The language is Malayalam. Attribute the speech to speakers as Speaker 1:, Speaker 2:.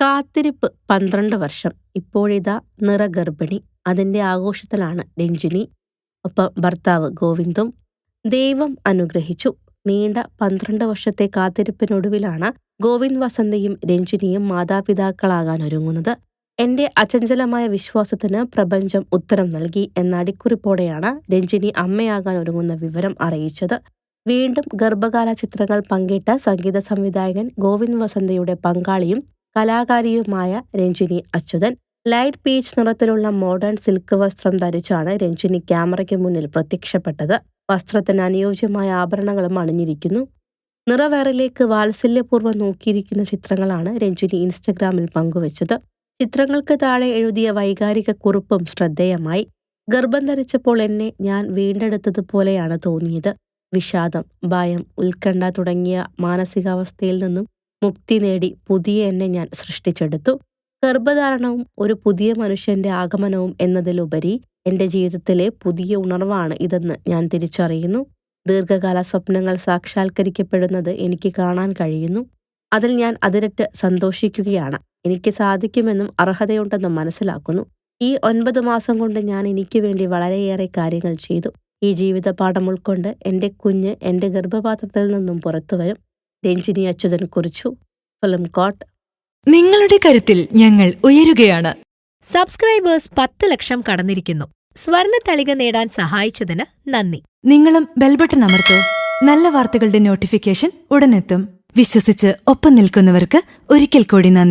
Speaker 1: കാത്തിരിപ്പ് പന്ത്രണ്ട് വർഷം. ഇപ്പോഴിതാ നിറഗർഭിണി. അതിന്റെ ആഘോഷത്തിലാണ് രഞ്ജിനി. ഒപ്പം ഭർത്താവ് ഗോവിന്ദും ദൈവം അനുഗ്രഹിച്ചു. നീണ്ട പന്ത്രണ്ട് വർഷത്തെ കാത്തിരിപ്പിനൊടുവിലാണ് ഗോവിന്ദ് വസന്തയും രഞ്ജിനിയും മാതാപിതാക്കളാകാൻ ഒരുങ്ങുന്നത്. എന്റെ അചഞ്ചലമായ വിശ്വാസത്തിന് പ്രപഞ്ചം ഉത്തരം നൽകി എന്ന അടിക്കുറിപ്പോടെയാണ് രഞ്ജിനി അമ്മയാകാൻ ഒരുങ്ങുന്ന വിവരം അറിയിച്ചത്. വീണ്ടും ഗർഭകാല ചിത്രങ്ങൾ പങ്കിട്ട സംഗീത സംവിധായകൻ ഗോവിന്ദ് വസന്തയുടെ പങ്കാളിയും കലാകാരിയുമായ രഞ്ജിനി അച്യുതൻ. ലൈറ്റ് പീച്ച് നിറത്തിലുള്ള മോഡേൺ സിൽക്ക് വസ്ത്രം ധരിച്ചാണ് രഞ്ജിനി ക്യാമറയ്ക്ക് മുന്നിൽ പ്രത്യക്ഷപ്പെട്ടത്. വസ്ത്രത്തിന് അനുയോജ്യമായ ആഭരണങ്ങളും അണിഞ്ഞിരിക്കുന്നു. നിറവേറിലേക്ക് വാത്സല്യപൂർവം നോക്കിയിരിക്കുന്ന ചിത്രങ്ങളാണ് രഞ്ജിനി ഇൻസ്റ്റഗ്രാമിൽ പങ്കുവച്ചത്. ചിത്രങ്ങൾക്ക് താഴെ എഴുതിയ വൈകാരിക കുറിപ്പും ശ്രദ്ധേയമായി. ഗർഭം ധരിച്ചപ്പോൾ എന്നെ ഞാൻ വീണ്ടെടുത്തതുപോലെയാണ് തോന്നിയത്. വിഷാദം ഭയം ഉത്കണ്ഠ തുടങ്ങിയ മാനസികാവസ്ഥയിൽ നിന്നും മുക്തി നേടി പുതിയ എന്നെ ഞാൻ സൃഷ്ടിച്ചെടുത്തു. ഗർഭധാരണവും ഒരു പുതിയ മനുഷ്യന്റെ ആഗമനവും എന്നതിലുപരി എന്റെ ജീവിതത്തിലെ പുതിയ ഉണർവാണ് ഇതെന്ന് ഞാൻ തിരിച്ചറിയുന്നു. ദീർഘകാല സ്വപ്നങ്ങൾ സാക്ഷാത്കരിക്കപ്പെടുന്നത് എനിക്ക് കാണാൻ കഴിയുന്നു. അതിൽ ഞാൻ അതിരറ്റ് സന്തോഷിക്കുകയാണ്. എനിക്ക് സാധിക്കുമെന്നും അർഹതയുണ്ടെന്നും മനസ്സിലാക്കുന്നു. ഈ ഒൻപത് മാസം കൊണ്ട് ഞാൻ എനിക്ക് വേണ്ടി വളരെയേറെ കാര്യങ്ങൾ ചെയ്തു. ഈ ജീവിതപാഠം ഉൾക്കൊണ്ട് എന്റെ കുഞ്ഞ് എന്റെ ഗർഭപാത്രത്തിൽ നിന്നും പുറത്തു വരും. രഞ്ജിനി അച്യുതൻ കുറിച്ചു. Film coat.
Speaker 2: നിങ്ങളുടെ കരുത്തിൽ ഞങ്ങൾ ഉയരുകയാണ്.
Speaker 3: സബ്സ്ക്രൈബേഴ്സ് പത്ത് ലക്ഷം കടന്നിരിക്കുന്നു. സ്വർണ തളിക നേടാൻ സഹായിച്ചതിന് നന്ദി.
Speaker 2: നിങ്ങളും ബെൽബട്ടൺ അമർത്തോ. നല്ല വാർത്തകളുടെ നോട്ടിഫിക്കേഷൻ ഉടനെത്തും. വിശ്വസിച്ച് ഒപ്പം നിൽക്കുന്നവർക്ക് ഒരിക്കൽ കൂടി നന്ദി.